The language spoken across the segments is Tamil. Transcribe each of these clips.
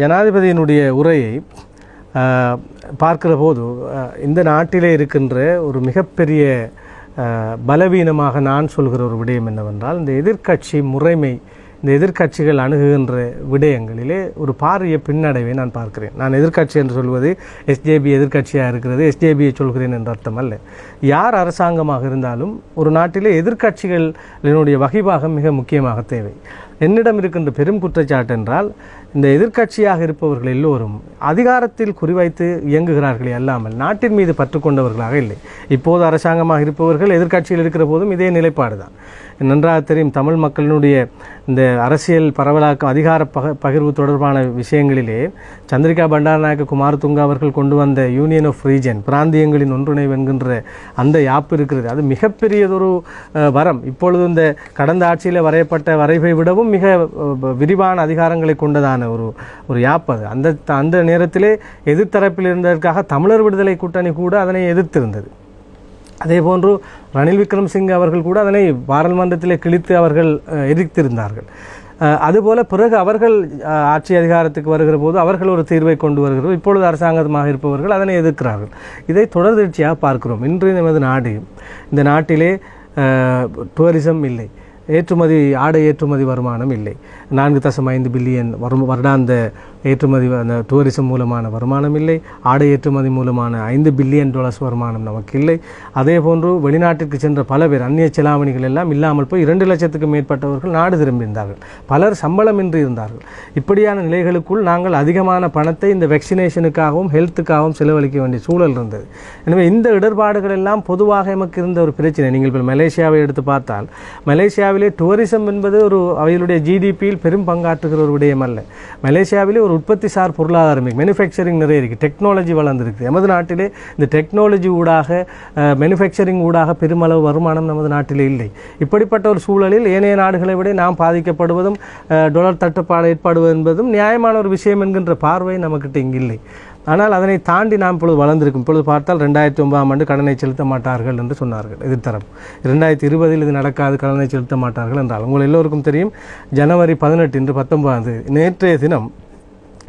ஜனாதிபதியினுடைய உரையை பார்க்கிற போது இந்த நாட்டிலே இருக்கின்ற ஒரு மிகப்பெரிய பலவீனமாக நான் சொல்கிற ஒரு விடயம் என்னவென்றால் இந்த எதிர்க்கட்சி முறைமை இந்த எதிர்க்கட்சிகள் அணுகுகின்ற விடயங்களிலே ஒரு பாரிய பின்னடைவை நான் பார்க்கிறேன். நான் எதிர்க்கட்சி என்று சொல்வது எஸ்ஜேபி எதிர்க்கட்சியாக இருக்கிறது எஸ்ஜேபியை சொல்கிறேன் என்ற அர்த்தம் அல்ல. யார் அரசாங்கமாக இருந்தாலும் ஒரு நாட்டிலே எதிர்க்கட்சிகளினுடைய வகைபாகம் மிக முக்கியமாக தேவை. என்னிடம் இருக்கின்ற பெரும் குற்றச்சாட்டு என்றால் இந்த எதிர்க்கட்சியாக இருப்பவர்கள் எல்லோரும் அதிகாரத்தில் குறிவைத்து இயங்குகிறார்களே அல்லாமல் நாட்டின் மீது பற்று கொண்டவர்களாக இல்லை. இப்போது அரசாங்கமாக இருப்பவர்கள் எதிர்க்கட்சியில் இருக்கிற போதும் இதே நிலைப்பாடு தான் நன்றாக தெரியும் தமிழ் மக்களினுடைய இந்த அரசியல் பரவலாக்கம் அதிகார பக பகிர்வு தொடர்பான விஷயங்களிலே சந்திரிகா பண்டாரநாயக்க குமாரதுங்க அவர்கள் கொண்டு வந்த யூனியன் ஆஃப் ரீஜன் பிராந்தியங்களின் ஒன்றிணைவு என்கின்ற அந்த யாப்பு இருக்கிறது. அது மிகப்பெரியதொரு வரம். இப்பொழுது இந்த கடந்த ஆட்சியில் வரையப்பட்ட வரைவை விடவும் மிக விரிவான அதிகாரங்களை கொண்டதான ஒரு ஒரு யாப் அது. அந்த அந்த நேரத்திலே எதிர்த்தரப்பில் இருந்ததற்காக தமிழர் விடுதலை கூட்டணி கூட அதனை எதிர்த்திருந்தது. அதே போன்று ரணில் விக்ரம்சிங் அவர்கள் கூட அதனை பாராளுமன்றத்திலே கிழித்து அவர்கள் எதிர்த்திருந்தார்கள் அதுபோல பிறகு அவர்கள் ஆட்சி அதிகாரத்துக்கு வருகிற போது அவர்கள் ஒரு தீர்வை கொண்டு வருகிறோம். இப்பொழுது அரசாங்கமாக இருப்பவர்கள் அதனை எதிர்க்கிறார்கள். இதை தொடர்ச்சியாக பார்க்கிறோம். இன்று நமது நாடு இந்த நாட்டிலே டூரிசம் இல்லை. ஏற்றுமதி ஆடை ஏற்றுமதி வருமானம் இல்லை. நான்கு தசம் ஐந்து பில்லியன் வரும் வருடாந்த ஏற்றுமதி அந்த டூரிசம் மூலமான வருமானம் இல்லை. ஆடை ஏற்றுமதி மூலமான ஐந்து பில்லியன் டாலர்ஸ் வருமானம் நமக்கு இல்லை அதே போன்று வெளிநாட்டிற்கு சென்ற பல பேர் அந்நிய செலாவணிகள் எல்லாம் இல்லாமல் போய் இரண்டு லட்சத்துக்கு மேற்பட்டவர்கள் நாடு திரும்பியிருந்தார்கள். பலர் சம்பளமின்றி இருந்தார்கள். இப்படியான நிலைகளுக்குள் நாங்கள் அதிகமான பணத்தை இந்த வெக்சினேஷனுக்காகவும் ஹெல்த்துக்காகவும் செலவழிக்க வேண்டிய சூழல் இருந்தது. எனவே இந்த இடர்பாடுகள் எல்லாம் பொதுவாக எமக்கு இருந்த ஒரு பிரச்சனை. நீங்கள் இப்போ மலேசியாவை எடுத்து பார்த்தால் மலேசியாவிலே டூரிசம் என்பது ஒரு அவையுடைய ஜிடிபியில் பெரும் பங்காற்றுகிற ஒரு விடயம் அல்ல. மலேசியாவிலே ஒரு உற்பத்தி சார் பொருளாதாரம் மேனுஃபேக்சரிங் நிறைய இருக்குது டெக்னாலஜி வளர்ந்துருக்கு. எமது நாட்டிலே இந்த டெக்னாலஜி ஊடாக மேனுஃபேக்சரிங் ஊடாக பெருமளவு வருமானம் நமது நாட்டில் இல்லை. இப்படிப்பட்ட ஒரு சூழலில் ஏனைய நாடுகளை விட நாம் பாதிக்கப்படுவதும் டொலர் தட்டுப்பாடு ஏற்படுவது என்பதும் நியாயமான ஒரு விஷயம் என்கின்ற பார்வை நமக்கிட்ட இங்கு இல்லை. ஆனால் அதனை தாண்டி நாம் இப்பொழுது வளர்ந்திருக்கும். இப்பொழுது பார்த்தால் ரெண்டாயிரத்தி ஒன்பதாம் ஆண்டு கடனை செலுத்த மாட்டார்கள் என்று சொன்னார்கள். எதிர்த்தரப்பு இரண்டாயிரத்தி இருபதில் இது நடக்காது கடனை செலுத்த மாட்டார்கள் என்றால். உங்கள் எல்லோருக்கும் தெரியும் ஜனவரி பதினெட்டு இன்று பத்தொன்பதாம் தேதி நேற்றைய தினம்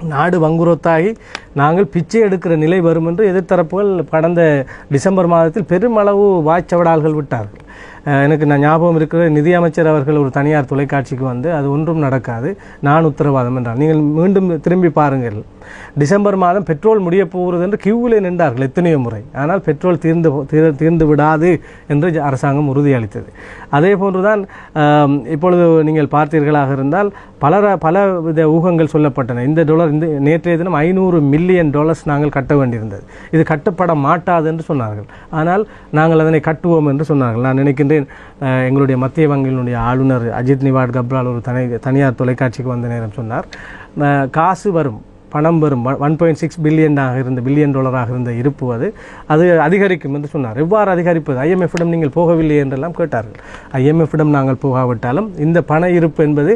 நாடு வங்குரோத்தாகி நாங்கள் பிச்சை எடுக்கிற நிலை வரும் என்று எதிர்த்தரப்புகள் கடந்த டிசம்பர் மாதத்தில் பெருமளவு வாய்ச்சவடால்கள் விட்டார்கள். எனக்கு நான் ஞாபகம் இருக்கிற நிதியமைச்சர் அவர்கள் ஒரு தனியார் தொலைக்காட்சிக்கு வந்து அது ஒன்றும் நடக்காது. நான் உத்தரவாதம் என்றால் நீங்கள் மீண்டும் திரும்பி பாருங்கள். டிசம்பர் மாதம் பெட்ரோல் முடிய போகிறது என்று கியூவில் நின்றார்கள் எத்தனையோ முறை. ஆனால் பெட்ரோல் தீர்ந்து தீர- தீர்ந்து விடாது என்று அரசாங்கம் உறுதியளித்தது. அதே போன்றுதான் இப்பொழுது நீங்கள் பார்த்தீர்களாக இருந்தால் பலர பல வித ஊகங்கள் சொல்லப்பட்டன. இந்த டாலர் இந்த நேற்றைய தினம் ஐநூறு மில்லியன் டாலர்ஸ் நாங்கள் கட்ட வேண்டியிருந்தது. இது கட்டப்பட மாட்டாது என்று சொன்னார்கள். ஆனால் நாங்கள் அதனை கட்டுவோம் என்று சொன்னார்கள். நான் நினைக்கின்றேன். எங்களுடைய மத்திய வங்கியினுடைய ஆளுநர் அஜித் நிவாட் கப்ரால் ஒரு தனி தனியார் தொலைக்காட்சிக்கு வந்த நேரம் சொன்னார். காசு வரும். பணம் பெறும். ஒன் பாயிண்ட் சிக்ஸ் பில்லியனாக இருந்த பில்லியன் டாலராக இருந்த இருப்பு அது. அது அதிகரிக்கும் என்று சொன்னார். எவ்வாறு அதிகரிப்பது? ஐஎம்எஃபிடம் நீங்கள் போகவில்லை என்றெல்லாம் கேட்டார்கள். ஐஎம்எஃபிடம் நாங்கள் போகாவிட்டாலும் இந்த பண இருப்பு என்பது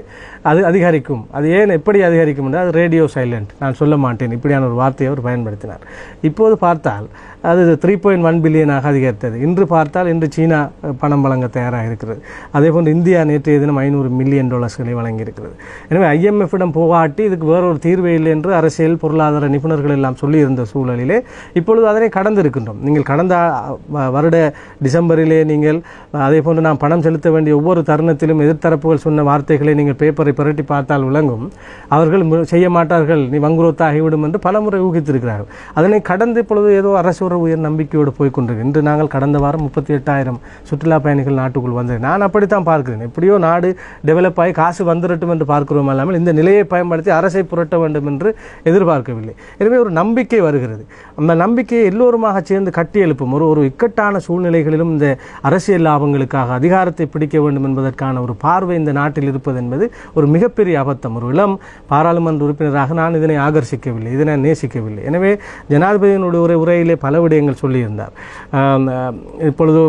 அது அதிகரிக்கும். அது ஏன் எப்படி அதிகரிக்கும் என்றால் அது ரேடியோ சைலண்ட். நான் சொல்ல மாட்டேன். இப்படியான ஒரு வார்த்தையை அவர் பயன்படுத்தினார். இப்போது பார்த்தால் அது த்ரீ பாயிண்ட் ஒன் பில்லியனாக அதிகரித்தது. இன்று பார்த்தால் இன்று சீனா பணம் வழங்க தயாராக இருக்கிறது. அதே போன்று இந்தியா நேற்றைய தினம் ஐநூறு மில்லியன் டாலர்ஸ்களை வழங்கியிருக்கிறது. எனவே ஐஎம்எஃபிடம் போகாட்டி இதுக்கு வேறொரு தீர்வே இல்லை என்று அரசியல் பொருளாதார நிபுணர்கள் எல்லாம் சொல்லியிருந்த சூழலிலே இப்பொழுது அதனை கடந்திருக்கின்றோம். நீங்கள் கடந்த வ- வருட டிசம்பரிலே நீங்கள் அதே போன்று நாம் பணம் செலுத்த வேண்டிய ஒவ்வொரு தருணத்திலும் எதிர்த்தரப்புகள் சொன்ன வார்த்தைகளை நீங்கள் பேப்பரை புரட்டி பார்த்தால் விளங்கும். அவர்கள் மு- செய்ய மாட்டார்கள் நீ வங்குரோத்தாகிவிடும் என்று பலமுறை ஊகித்திருக்கிறார்கள். அதனை கடந்து இப்பொழுது ஏதோ அரசு ஒரு உயர் நம்பிக்கையோடு போய்கொண்டிருக்கு இன்று நாங்கள் கடந்த வாரம் முப்பத்தி எட்டாயிரம் சுற்றுலா பயணிகள் நாட்டுக்குள் வந்தது. நான் அப்படித்தான் பார்க்கிறேன். எப்படியோ நாடு டெவலப் ஆகி காசு வந்துடட்டும் என்று பார்க்கிறோம் அல்லாமல் இந்த நிலையை பயன்படுத்தி அரசை புரட்ட வேண்டும் என்று எதிர்பார்க்கவில்லை. எனவே ஒரு நம்பிக்கை வருகிறது. அந்த நம்பிக்கையை எல்லோருமாக சேர்ந்து கட்டி எழுப்பும் ஒரு ஒரு இக்கட்டான சூழ்நிலைகளிலும் இந்த அரசியல் லாபங்களுக்காக அதிகாரத்தை பிடிக்க வேண்டும் என்பதற்கான ஒரு பார்வை இந்த நாட்டில் இருப்பது என்பது ஒரு மிகப்பெரிய அபத்தம். ஒரு இளம் பாராளுமன்ற உறுப்பினராக நான் இதனை ஆகர்ஷிக்கவில்லை இதனை நேசிக்கவில்லை. எனவே ஜனாதிபதியினுடைய உரை உரையிலே பல விடயங்கள் சொல்லியிருந்தார். இப்பொழுது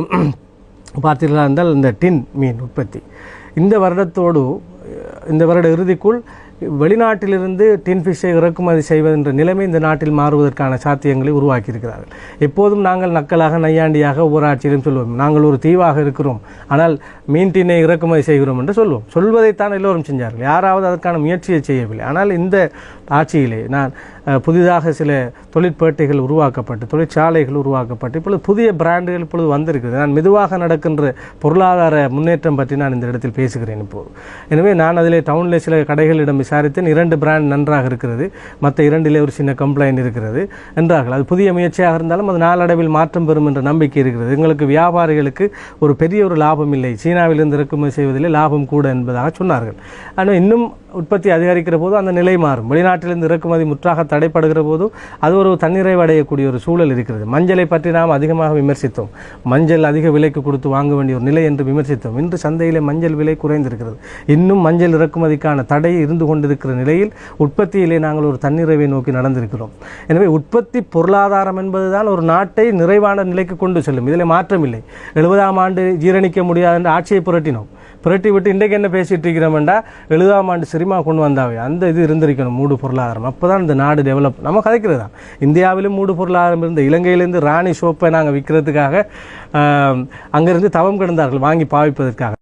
பார்த்தீர்களா இருந்தால் இந்த டின் மீன் உற்பத்தி. இந்த வருடத்தோடு இந்த வருட இறுதிக்குள் வெளிநாட்டிலிருந்து டின் ஃபிஷ்ஷை இறக்குமதி செய்வதென்ற நிலைமை இந்த நாட்டில் மாறுவதற்கான சாத்தியங்களை உருவாக்கியிருக்கிறார்கள். எப்போதும் நாங்கள் நக்கலாக நையாண்டியாக ஒவ்வொரு ஆட்சியிலும் சொல்வோம். நாங்கள் ஒரு தீவாக இருக்கிறோம். ஆனால் மீன் டின்னை இறக்குமதி செய்கிறோம் என்று சொல்வோம். சொல்வதைத்தான் எல்லோரும் செஞ்சார்கள். யாராவது அதற்கான முயற்சியை செய்யவில்லை. ஆனால் இந்த ஆட்சியிலே. நான் புதிதாக சில தொழிற்பேட்டைகள் உருவாக்கப்பட்டு தொழிற்சாலைகள் உருவாக்கப்பட்டு இப்பொழுது புதிய பிராண்டுகள் இப்பொழுது வந்திருக்கிறது. நான் மெதுவாக நடக்கின்ற பொருளாதார முன்னேற்றம் பற்றி நான் இந்த இடத்தில் பேசுகிறேன் இப்போது எனவே நான் அதிலே டவுனில் சில கடைகளிடம் விசாரித்தேன். இரண்டு பிராண்ட் நன்றாக இருக்கிறது. மற்ற இரண்டிலே ஒரு சின்ன கம்ப்ளைண்ட் இருக்கிறது என்றார்கள். அது புதிய முயற்சியாக இருந்தாலும் அது நாளடைவில் மாற்றம் பெறும் என்ற நம்பிக்கை இருக்கிறது. எங்களுக்கு வியாபாரிகளுக்கு ஒரு பெரிய ஒரு லாபம் இல்லை. சீனாவிலிருந்து இறக்குமதி செய்வதிலே லாபம் கூட என்பதாக சொன்னார்கள். ஆனால் இன்னும் உற்பத்தி அதிகரிக்கிற போது அந்த நிலை மாறும். வெளிநாட்டிலிருந்து இறக்குமதி முற்றாக தடைப்படுகிற போது அது ஒரு தன்னிறைவு அடையக்கூடிய ஒரு சூழல் இருக்கிறது. மஞ்சளை பற்றி நாம் அதிகமாக விமர்சித்தோம். மஞ்சள் அதிக விலைக்கு கொடுத்து வாங்க வேண்டிய ஒரு நிலை என்று விமர்சித்தோம். இன்று சந்தையிலே மஞ்சள் விலை குறைந்திருக்கிறது. இன்னும் மஞ்சள் இறக்குமதிக்கான தடை இருந்து கொண்டிருக்கிற நிலையில் உற்பத்தியிலே நாங்கள் ஒரு தன்னிறைவை நோக்கி நடந்திருக்கிறோம். எனவே உற்பத்தி பொருளாதாரம் என்பதுதான் ஒரு நாட்டை நிறைவான நிலைக்கு கொண்டு செல்லும். இதில் மாற்றமில்லை. எழுபதாம் ஆண்டு ஜீரணிக்க முடியாது என்று ஆட்சியை புரட்டினோம். புரட்டி விட்டு இன்றைக்கு என்ன பேசிட்டு இருக்கிறோம்டா? எழுபதாம் ஆண்டு சினிமா கொண்டு வந்தாவே அந்த இது இருந்திருக்கணும் மூடு பொருளாதாரம். அப்போ தான் இந்த நாடு டெவலப் நம்ம கதைக்கிறது தான் இந்தியாவிலும் மூடு பொருளாதாரம் இருந்த இலங்கையிலேருந்து ராணி சோப்பை நாங்கள் விற்கிறதுக்காக அங்கேருந்து தவம் கிடந்தார்கள் வாங்கி பாவிப்பதற்காக.